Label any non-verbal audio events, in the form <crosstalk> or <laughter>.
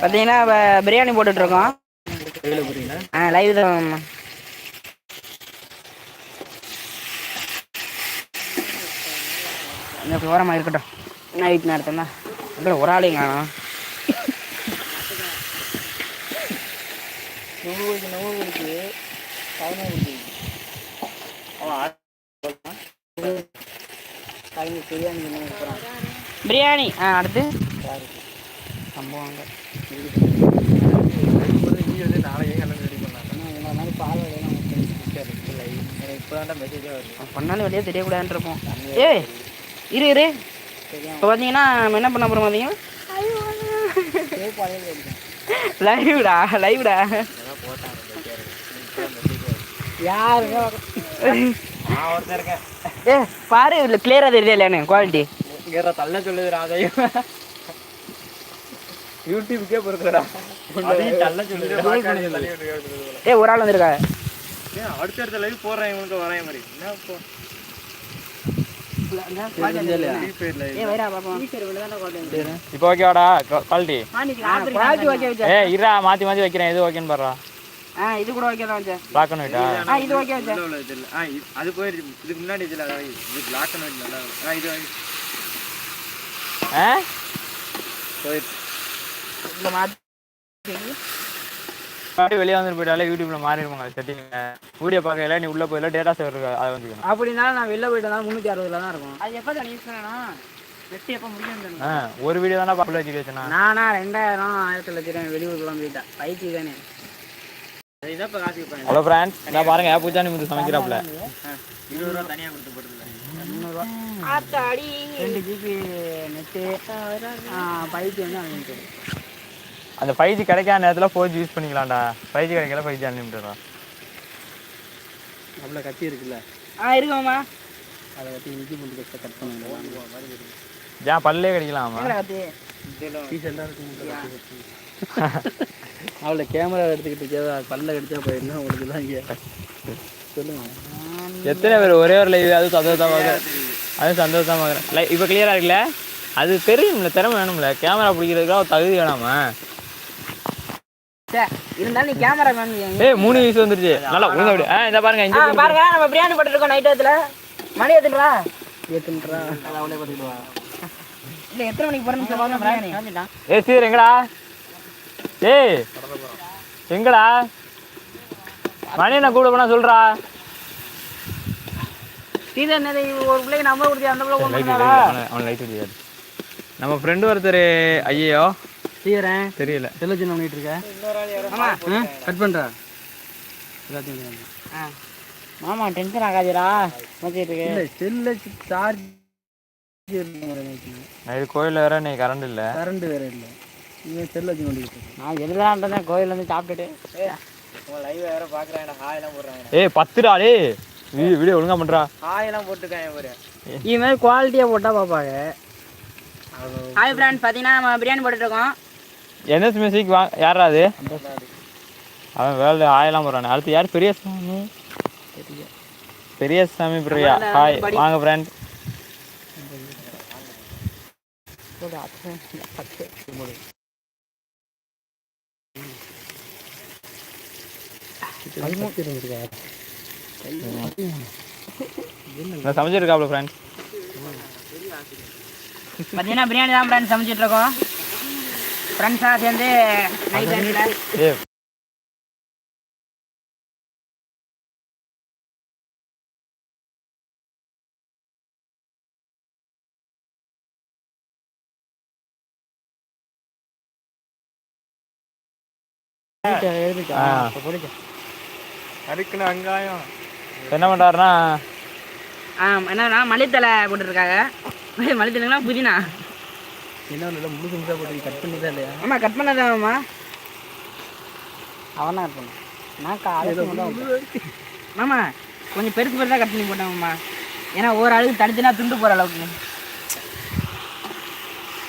பார்த்தீங்கன்னா பிரியாணி போட்டுட்ருக்கோம் கையில் போகிறீங்களா ஆ லைவ் தான். இந்த ஓரமாக இருக்கட்டும். நைட் நேரத்தில் தான். ஒரு ஆளையும் காணும். நூறு இருக்கு நூறு இருக்கு பதினோரு இருக்கு பிரியாணி. இருக்கிறான் பிரியாணி அடுத்து சம்பவங்க வந்து நாளைக்கே கலந்து ரெடி பண்ணாங்க இந்த மாதிரி பார்வையெல்லாம் இல்லை இப்போ தான் மெசேஜே வருது பண்ணாலும் வெளியே தெரியக்கூடாதுன்னு இருப்போம் ஏய் இரு இரு. இப்போ பார்த்தீங்கன்னா நம்ம என்ன பண்ண போகிறோம் பார்த்தீங்கன்னா லைவ்டா லைவ்டா யாருங்க? ஏ பாரு இல்லை கிளியராக தெரியுது இல்லையானு குவாலிட்டி தள்ள சொல்லுதுடா அதையும் யூடியூப்க்கே சொல்லுது ஏ ஒரு ஆள் வந்திருக்கா அடுத்தடுத்த லைவ் போடுறேன் இவனுக்கு வரேன் மாதிரி. என்ன இப்போ ஏ வைரா பாப்போம். இப்போ ஓகேவாடா குவாலிட்டி குவாலிட்டி ஓகே வச்சா ஏ இருடா மாற்றி மாற்றி வைக்கிறேன். எது ஓகேன்னு பாடுறா ஆ இது கூட ஓகே தான் வச்சா பிளாக் அண்ட் ஒயிட்டா ஆ இது ஓகே ஆ அது போயிடுச்சு இதுக்கு முன்னாடி இதில் இது. பிளாக் அண்ட் ஒயிட் நல்லா இருக்கும். ஆ இது வாங்கி ஆ? போயிடுச்சு இந்த மாதிரி வெளியே வந்துட்டு போயிட்டாலே யூடியூப்ல மாறிடுவாங்க செட்டிங் வீடியோ பார்க்கல நீ உள்ள போயில டேட்டா சேவர் இருக்கு அதை வந்துக்கணும். அப்படின்னாலும் நான் வெளில போயிட்டு முந்நூற்றி அறுபதுல தான் இருக்கும். அது எப்போ தான் யூஸ் பண்ணணும் ஒரு வீடியோ தானே பாப்புலர் எஜுகேஷனா நானா ரெண்டாயிரம் ஆயிரத்தி தொள்ளாயிரம் வெளியூருக்குலாம் போயிட்டேன். பைக்கு தானே. ஹலோ ஃப்ரெண்ட்ஸ் நான் பாருங்க பூஜா நிமிந்து சமைக்கிறாப்ல இருபது ரூபா தனியாக கொடுத்து ஆத்தாடி. ரெண்டு ஜிபி நெட்டு பைக்கு வந்து. அன்லிமிட்டட் அந்த ஃபைவ் ஜி கிடைக்காத நேரத்தில் ஃபோர் ஜி யூஸ் பண்ணிக்கலாம்டா. ஃபைவ் ஜி கிடைக்கல ஃபைவ் ஜி அன்லிமிட்டடா அவ்வளோ கத்தி இருக்குல்ல. ஆ இருக்குமாம்மா. அதை வச்சு இஞ்சி பூண்டு கஷ்டம் கட் பண்ணுங்க. ஏன் பல்லே கிடைக்கலாமா? கத்தி? <laughs> அவளை கேமரா எடுத்துக்கிட்டு இருக்கா பல்ல கடிச்சா போயிருந்தா உங்களுக்கு தான் இங்கே? சொல்லுங்க. எத்தனை பேர் ஒரே ஒரு லைவ் அது சந்தோஷம் பார்க்குறேன் அது சந்தோஷம் பார்க்குறேன் லை இப்போ கிளியராக இருக்குல்ல? அது தெரியும்ல திறமை வேணும்ல. கேமரா பிடிக்கிறதுக்காக ஒரு தகுதி வேணாமா? இருந்தாலும் நீ கேமரா மேன் ஏய் மூணு வயசு வந்துருச்சு. நல்லா விடு. ஆ இந்த பாருங்க இங்கே பாருங்க நம்ம பிரியாணி போட்டுருக்கோம் நைட் நேரத்துல மணி எத்தனைடா? அவளே இல்ல எத்தனை மணிக்கு போறேன்னு சொல்லுவாங்க பிரியாணி? ஏய் சீர் எங்கடா? ஏய் எங்கடா? மணி என்ன கூட போனா சொல்றா. சீதா என்னது ஒரு பிள்ளைக்கு நம்பர் கொடுத்து அந்த பிள்ளை அவன் லைட் நம்ம ஃப்ரெண்டு ஒருத்தர் ஐயோ செய்யறேன் தெரியல. டெலிஜன் பண்ணிட்டு இருக்க ஆமா கட் பண்ணுறா எல்லாத்தையும் ஆ. மாமா டென்ஷன் ஆகாதுடா மச்சிட்டு இருக்கு. இல்லை செல்ல சார்ஜ் நைட்டு கோயிலில் வேற நீ கரண்ட் இல்லை. கரண்ட் வேற இல்லை. இவன் செல் வச்சு இருக்கேன். நான் எழுதலான்றதான் கோயில்ல இருந்து சாப்பிட்டுட்டு. லைவ் வேற பார்க்குறாங்க ஹாயெல்லாம் போடுறாங்க ஏய் பத்துடா டே வீடியோ ஒழுங்கா பண்றா. ஹாயெல்லாம் போட்டுருக்காங்க ஒரு இது மாதிரி குவாலிட்டியாக போட்டால் பார்ப்பாங்க ஹாய் ஃப்ரெண்ட்ஸ் பார்த்தீங்கன்னா நம்ம பிரியாணி போட்டுட்ருக்கோம் என்எஸ் மியூசிக் வா யாரா அது? அவன் வேலை ஆயெல்லாம் போடுறானே. அடுத்து யார்? பெரிய சாமி பெரிய. சாமி பிரியா ஹாய் வாங்க ஃப்ரெண்ட் சமைச்சிருக்காப்ல ஃப்ரெண்ட் பார்த்தீங்கன்னா பிரியாணி தான் ஃப்ரெண்ட்ஸ் சமைச்சிட்ருக்கோம் ஃப்ரெண்ட்ஸாக சேர்ந்து நைட். அதுக்குன்னு வெங்காயம். என்ன பண்றாருன்னா ஆ என்னன்னா மல்லித்தலை போட்டுருக்காங்க. மல்லித்தலைங்களா புதினா. என்ன இல்லை முழுசு முழுசாக போட்டு கட் பண்ணி தான் இல்லையா? ஆமாம் கட் பண்ணதாம்மா அவன் தான் கட் பண்ண நான் காலை மாமா கொஞ்சம் பெருசு பெருசாக கட் பண்ணி போட்டேன் மாமா. ஏன்னா ஒரு ஆளுக்கு தடுத்துனா துண்டு போகிற அளவுக்கு.